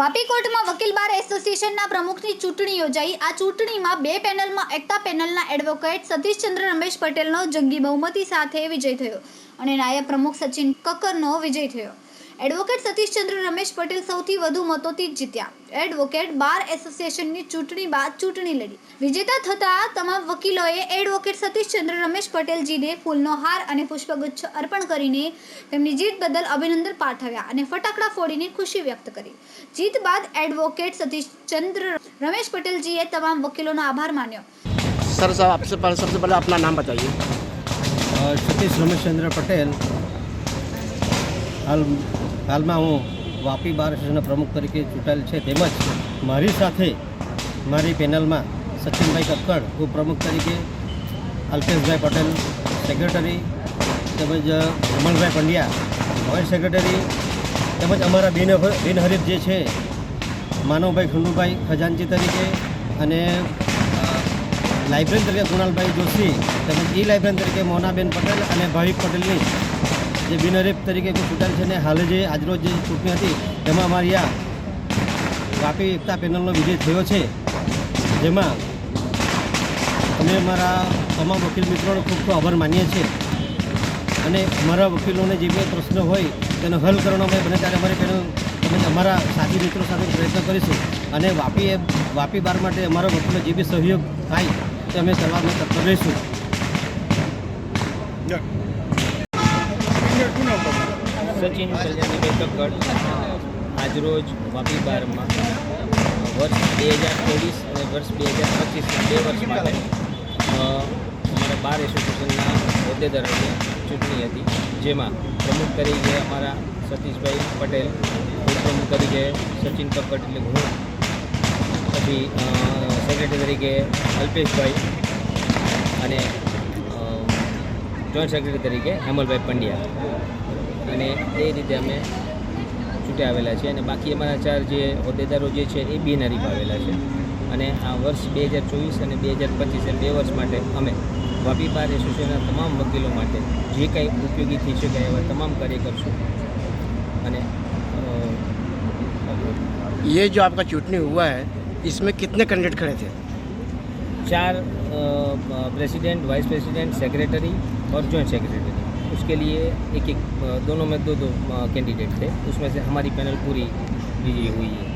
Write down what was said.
વાપી કોર્ટમાં વકીલ બાર એસોસિએશનના પ્રમુખની ચૂંટણી યોજાઈ. આ ચૂંટણીમાં બે પેનલમાં એકતા પેનલના એડવોકેટ સતીશચંદ્ર રમેશ પટેલનો જંગી બહુમતી સાથે વિજય થયો અને નાયબ પ્રમુખ સચિન કક્કરનો વિજય થયો. એડવોકેટ સતીશચંદ્ર રમેશ પટેલ સૌથી વધુ મતોથી જીત્યા. એડવોકેટ બાર એસોસિએશનની ચૂંટણી બાદ ચૂંટણી લડી. વિજેતા થતા તમામ વકીલોએ એડવોકેટ સતીશચંદ્ર રમેશ પટેલજીને ફૂલનો હાર અને પુષ્પગુચ્છ અર્પણ કરીને તેમની જીત બદલ અભિનંદન પાઠવ્યા અને ફટાકડા ફોડીને ખુશી વ્યક્ત કરી. જીત બાદ એડવોકેટ સતીશચંદ્ર રમેશ પટેલજીએ તમામ વકીલોનો આભાર માન્યો. સર સાહેબ આપસે સૌથી પહેલા આપના નામ બતાઈએ સતીશ રમેશચંદ્ર પટેલ હાલ હાલમાં હું વાપી બાર એસોસિએશનના પ્રમુખ તરીકે ચૂંટાયેલ છે તેમજ મારી સાથે મારી પેનલમાં સચિનભાઈ કક્કડ, ઉપપ્રમુખ તરીકે, અલ્પેશભાઈ પટેલ સેક્રેટરી તેમજ રમણભાઈ પંડ્યા જોઈન્ટ સેક્રેટરી તેમજ અમારા બિન બિનહરીફ જે છે, માનવભાઈ ખંડુભાઈ ખજાનજી તરીકે અને લાઇબ્રેરી તરીકે કુણાલભાઈ જોશી તેમજ ઈ લાઇબ્રેરી તરીકે મોનાબેન પટેલ અને ભાવિક પટેલની જે બિનહરીફ તરીકે ચૂંટાયેલ છે અને હાલે જે આજરોજ જે ચૂંટણી હતી તેમાં અમારી આ વાપી એકતા પેનલનો વિજય થયો છે. જેમાં અમે અમારા તમામ વકીલ મિત્રોનો ખૂબ ખૂબ આભાર માનીએ છીએ. અને અમારા વકીલોને જે બી પ્રશ્ન હોય, તેનો હલ કરવાનો અમે બને ત્યારે અમારી પેનલ અમે અમારા સાથી મિત્રો સાથે પ્રયત્ન કરીશું. અને વાપી વાપી બાર માટે અમારા વકીલો જે બી સહયોગ થાય, તે અમે કરવાનો તત્પર રહીશું. સચિન કલ્યાણીભાઈ કક્કડ આજરોજ વાપી બારમાં વર્ષ બે હજાર ચોવીસ અને વર્ષ બે હજાર પચીસના બે વર્ષ માટે અમારા બાર એસોસિએશનના હોદ્દેદારોની ચૂંટણી હતી, જેમાં પ્રમુખ તરીકે અમારા સતીશભાઈ પટેલ, ઉપપ્રમુખ તરીકે સચિન કક્કડ એટલે હું, પછી સેક્રેટરી તરીકે અલ્પેશભાઈ અને જોઈન્ટ સેક્રેટરી તરીકે હેમલભાઈ પંડ્યા અને એ રીતે અમે ચૂંટી આવેલા છે અને બાકી અમારા ચાર જે હોદ્દેદારો જે છે એ બિનહરીફ આવેલા છે અને આ વર્ષ બે હજાર ચોવીસ અને બે હજાર પચીસ એમ બે વર્ષ માટે અમે વાપી બાર એસોસિએશનના તમામ વકીલો માટે જે કંઈ ઉપયોગી થઈ શકે એવા તમામ કાર્ય કરશું અને અ, ये जो आपका चूंटनी हुआ है इसमें कितने कैंडिडेट खड़े थे चार प्रेसिडेंट वाइस प्रेसिडेंट सेक्रेटरी और जॉइंट सेक्रेटरी उसके लिए एक एक अ, दोनों में दो दो कैंडिडेट थे उसमें से हमारी पैनल पूरी विजयी हुई है